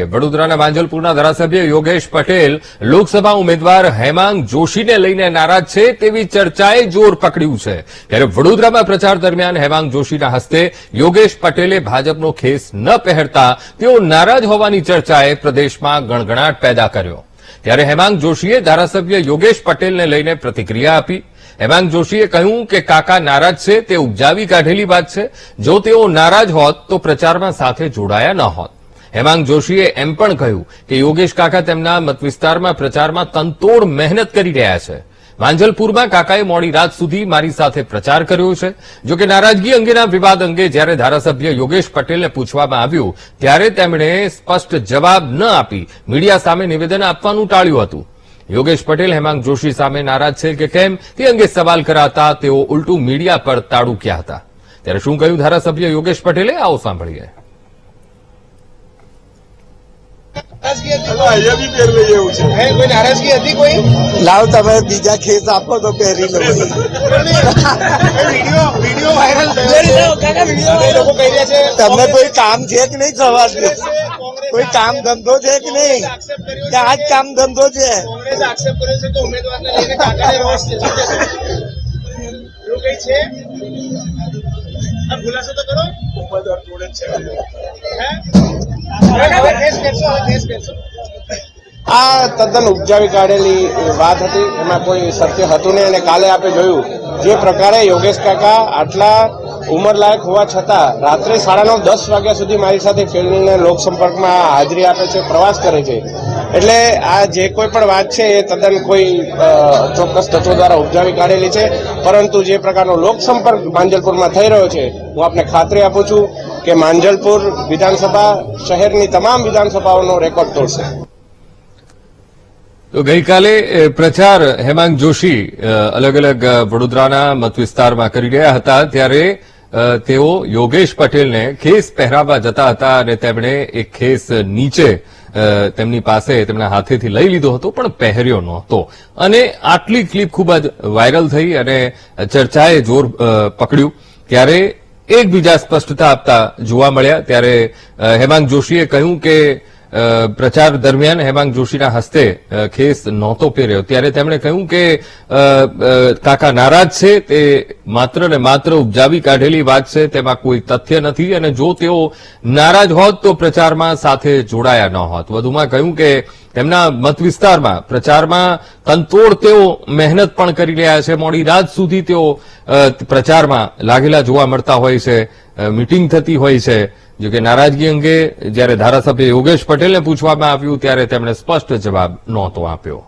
જોઈએ. વડોદરાના માંજલપુરના ધારાસભ્ય યોગેશ પટેલ લોકસભા ઉમેદવાર હેમાંગ જોશીને લઈને નારાજ છે તેવી ચર્ચાએ જોર પકડ્યું છે. ત્યારે વડોદરામાં પ્રચાર દરમિયાન હેમાંગ જોશીના હસ્તે યોગેશ પટેલે ભાજપનો ખેસ ન પહેરતા તેઓ નારાજ હોવાની ચર્ચાએ પ્રદેશમાં ગણગણાટ પેદા કર્યો. ત્યારે હેમાંગ જોશીએ ધારાસભ્ય યોગેશ પટેલને લઈને પ્રતિક્રિયા આપી. હેમાંગ જોશીએ કહ્યું કે કાકા નારાજ છે, તે ઉપજાવી કાઢેલી વાત છે. જો તેઓ નારાજ હોત તો પ્રચારમાં સાથે જોડાયા ન હોત. હેમાંગ જોશીએ એમ પણ કહ્યું કે યોગેશ કાકા તેમના મતવિસ્તારમાં પ્રચારમાં તનતોડ મહેનત કરી રહ્યા છે. માંજલપુરમાં કાકાએ મોડી રાત સુધી મારી સાથે પ્રચાર કર્યો છે. જો કે નારાજગી અંગેના વિવાદ અંગે જ્યારે ધારાસભ્ય યોગેશ પટેલને પૂછવામાં આવ્યું, ત્યારે તેમણે સ્પષ્ટ જવાબ ન આપી મીડિયા સામે નિવેદન આપવાનું ટાળ્યું હતું. યોગેશ પટેલ, હેમાંગ જોશી સામે નારાજ છે કે કેમ? તે અંગે સવાલ કરાતા તેઓ ઉલટું મીડિયા પર તાડુક્યા હતા. ત્યારે શું કહ્યું ધારાસભ્ય યોગેશ પટેલે? આવો સાંભળીએ નારાજગી હતી ચલો અહીંયા બી પહેરવે એવું છે હે, કોઈ નારાજગી હતી કોઈ લાવ તમે બીજા ખેસ આપો તો પહેરી લો તમને કોઈ કામ છે કે નહીં સવારથી કોઈ કામ ધંધો છે કે નહીં? કે આ જ કામ ધંધો છે? ખુલાસો તો કરો. આ તદ્દન ઉપજાવી કાઢેલી વાત હતી, એમાં કોઈ સત્ય હતું નહીં, અને કાલે આપણે જોયું, જે પ્રકારે યોગેશ કાકા આટલા ઉંમરલાયક હોવા છતાં રાત્રે સાડા નવ, દસ વાગ્યા સુધી મારી સાથે ફિલ્ડને લોકસંપર્કમાં હાજરી આપે છે, પ્રવાસ કરે છે. એટલે આ જે કોઈ પણ વાત છે, એ તદ્દન કોઈ ચોક્કસ તત્વો દ્વારા ઉપજાવી કાઢેલી છે. પરંતુ જે પ્રકારનો લોકસંપર્ક માંજલપુરમાં થઈ રહ્યો છે, હું આપને ખાતરી આપું છું કે માંજલપુર વિધાનસભા શહેરની તમામ વિધાનસભાઓનો રેકોર્ડ તોડશે. તો ગઈકાલે પ્રચાર હેમાંગ જોશી અલગ અલગ વડોદરાના મતવિસ્તારમાં કરી રહ્યા હતા. ત્યારે તેઓ યોગેશ પટેલને ખેસ પહેરાવવા જતા હતા અને તેમણે એક ખેસ નીચે તેમની પાસે તેમના હાથેથી લઈ લીધો હતો, પણ પહેર્યો નહોતો. અને આટલી ક્લિપ ખૂબ જ વાયરલ થઈ અને ચર્ચાએ જોર પકડ્યું. ત્યારે એકબીજા સ્પષ્ટતા આપતા જોવા મળ્યા. ત્યારે હેમાંગ જોશીએ કહ્યું કે પ્રચાર દરમિયાન હેમાંગ જોશીના હસ્તે ખેસ નહોતો પહેર્યો. ત્યારે તેમણે કહ્યું કે કાકા નારાજ છે, તે માત્ર ને માત્ર ઉપજાવી કાઢેલી વાત છે, તેમાં કોઈ તથ્ય નથી. અને જો તેઓ નારાજ હોત તો પ્રચારમાં સાથે જોડાયા ન હોત. વધુમાં કહ્યું કે તેમના મત વિસ્તારમાં, પ્રચારમાં તંતોડ તેઓ મહેનત પણ કરી રહ્યા છે. મોડી રાત સુધી તેઓ પ્રચારમાં લાગેલા જોવા મળતા હોય છે. મિટિંગ થતી હોય છે. જો કે નારાજગી અંગે જ્યારે ધારાસભ્ય યોગેશ પટેલને પૂછવામાં આવ્યું ત્યારે તેમણે સ્પષ્ટ જવાબ નહોતો આપ્યો.